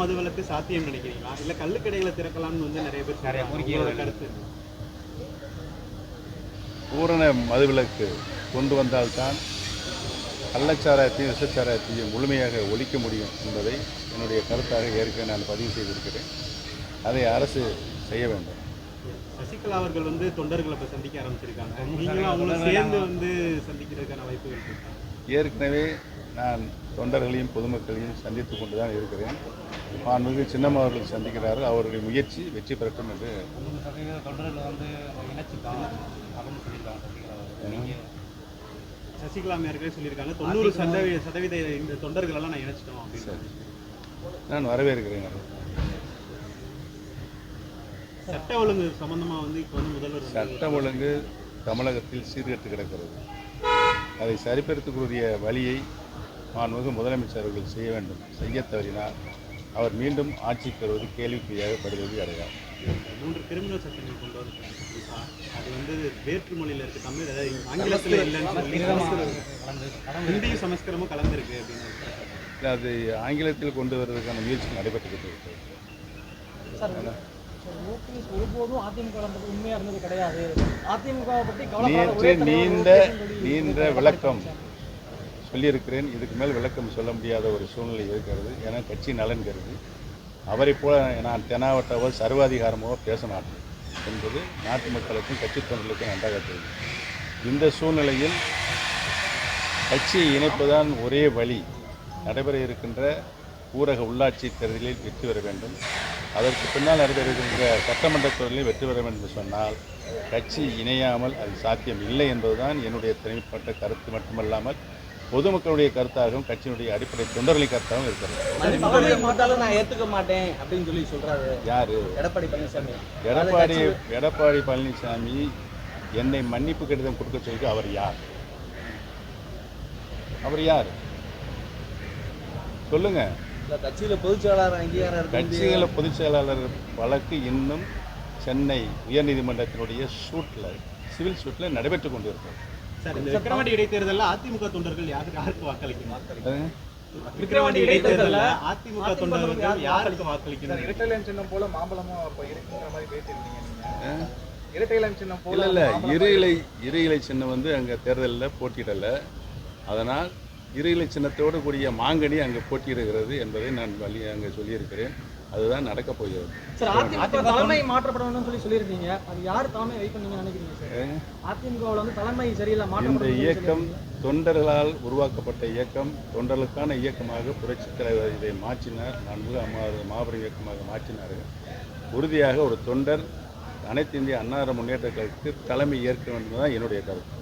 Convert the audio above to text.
மதுவிலக்கு சாத்தியம் நினைக்கிறீங்களா? இல்ல கள்ளுக்கடைகளை திறக்கலாம்னு வந்து நிறைய பேர் நிறைய உங்களோட கருத்து பூரண மதுவிலக்கு கொண்டு வந்தால்தான் கள்ளச்சாராயத்தையும் விஷச்சாராயத்தையும் முழுமையாக ஒழிக்க முடியும் என்பதை என்னுடைய கருத்தாக ஏற்கனவே நான் பதிவு செய்திருக்கிறேன். அதை அரசு செய்ய வேண்டும். சசிகலா அவர்கள் வந்து தொண்டர்களை இப்ப சந்திக்க ஆரம்பிச்சிருக்காங்க. நீங்களும் அவங்களும் சேர்ந்து வந்து சந்திக்கிறதுக்கான வாய்ப்புகள் இருக்கா? ஏற்கனவே நான் தொண்டர்களையும் பொதுமக்களையும் சந்தித்து கொண்டு தான் இருக்கிறேன். மாண்புமிகு சின்னம்மா அவர்கள் சந்திக்கிறார்கள். அவருடைய முயற்சி வெற்றி பெறட்டும் என்று சசிகலா அவர்கள். மேற்கே சொல்லியிருக்காங்க. தொண்ணூறு சதவீத சதவீத இந்த தொண்டர்கள் எல்லாம் நான் இணைச்சிட்டோம் அப்படின்னு. நான் வரவேற்கிறேன். சட்ட ஒழுங்கு சம்பந்தமா வந்து இப்போ வந்து முதல்வர் சட்டம் ஒழுங்கு தமிழகத்தில் சீர்கெட்டு கிடக்கிறது. அதை சரிப்படுத்தக்கூடிய வழியை மாண்புமிகு முதலமைச்சர் அவர்கள் செய்ய வேண்டும். செய்ய தவறினால் அவர் மீண்டும் ஆட்சிக்கு வருவது கேள்விக்குறியாக படுவது அடையாது மூன்று கிரிமினல் சட்டங்கள் கொண்டு வந்திருக்காங்க. அது வந்து வேற்று மொழியில இருக்கு தமிழ் ஆங்கிலத்துல இல்லைன்னு ஹிந்தியும் சமஸ்கிருதமும் கலந்துருக்கு அப்படின்னு. இல்லை, அது ஆங்கிலத்தில் கொண்டு வருவதற்கான முயற்சி நடைபெற்றுக்கிட்டு தலைவர் நீண்ட நீண்ட விளக்கம். சொல்லியிருக்கிறேன். இதுக்கு மேல் விளக்கம் சொல்ல முடியாத ஒரு சூழ்நிலை இருக்கிறது. ஏன்னா கட்சி நலன் கருதி. அவரை போல நான் தெனாவட்டவோ சர்வாதிகாரமோ பேச மாட்டேன். என்பது நாட்டு மக்களுக்கும் கட்சி தொண்டர்களுக்கும் நன்றாக தெரியும். இந்த சூழ்நிலையில் கட்சியை இணைப்புதான் ஒரே வழி. நடைபெற இருக்கின்ற ஊரக உள்ளாட்சி தேர்தலில் வெற்றி பெற வேண்டும். அதற்கு பின்னால் நடைபெற இருக்கின்ற சட்டமன்ற தேர்தலில் வெற்றி பெற வேண்டும் என்று சொன்னால் கட்சி இணையாமல் அது சாத்தியம் இல்லை என்பதுதான் என்னுடைய தனிப்பட்ட கருத்து மட்டுமல்லாமல் பொதுமக்களுடைய கருத்தாகவும் கட்சியினுடைய அடிப்படை தொண்டர்களின் கருத்தாகவும் இருக்கிறது. நான் ஏத்துக்க மாட்டேன் அப்படின்னு சொல்லி சொல்றாரு. யாரு? எடப்பாடி பழனிசாமி. எடப்பாடி எடப்பாடி பழனிசாமி என்னை மன்னிப்பு கடிதம் கொடுக்க சொல்லி அவர் யார்? அவர் யார்? சொல்லுங்க. கட்சியில பொதுச் செயலாளர் அங்கீகாரம் கட்சிகள பொதுச் செயலாளர் வழக்கு இன்னும் சென்னை உயர்நீதிமன்றத்தினுடைய சூட்டில் சிவில் சூட்டில் நடைபெற்று கொண்டு இருக்கிறது சார் இந்த விக்கிரவாண்டி இடைத்தேர்தலில் அதிமுக தொண்டர்கள் யாருக்கு யாருக்கு வாக்களிக்கணும்? அது விக்கிரவாண்டி இடைத்தேர்தலில் அதிமுக தொண்டர்கள் யாருக்கு வாக்களிக்கணும்? இரட்டைலன் சின்னம் போல மாம்பழமும் அப்ப இருக்குங்கிற மாதிரி பேசியிருந்தீங்க நீங்க. ஆ? இரட்டைலன் சின்னம் போல இல்லை இல்லை. இரு இலை இரு இலை சின்னம் வந்து அங்கே தேர்தலில் போட்டியிடலை. அதனால் இரு இலை சின்னத்தோடு கூடிய மாங்கனி அங்கே போட்டியிடுகிறது என்பதை நான் வழி அங்கே சொல்லியிருக்கிறேன். அதுதான் நடக்கப் போகிறது. தலைமை மாற்றப்படணும்னு சொல்லி சொல்லியிருக்கீங்க. அது யார் தலைமை நீங்க நினைக்கிறீங்க சார்? அதிமுகவில் வந்து தலைமை சரியில்லை இந்த இயக்கம் தொண்டர்களால் உருவாக்கப்பட்ட இயக்கம் தொண்டர்களுக்கான இயக்கமாக புரட்சித் தலைவர் இதை மாற்றினார். நன்கு அம்மா மாபெரும் இயக்கமாக மாற்றினார்கள் உறுதியாக ஒரு தொண்டர் அனைத்து இந்திய அன்னார முன்னேற்ற கழகத்துக்கு தலைமை ஏற்க வேண்டும் தான் என்னுடைய கருத்து.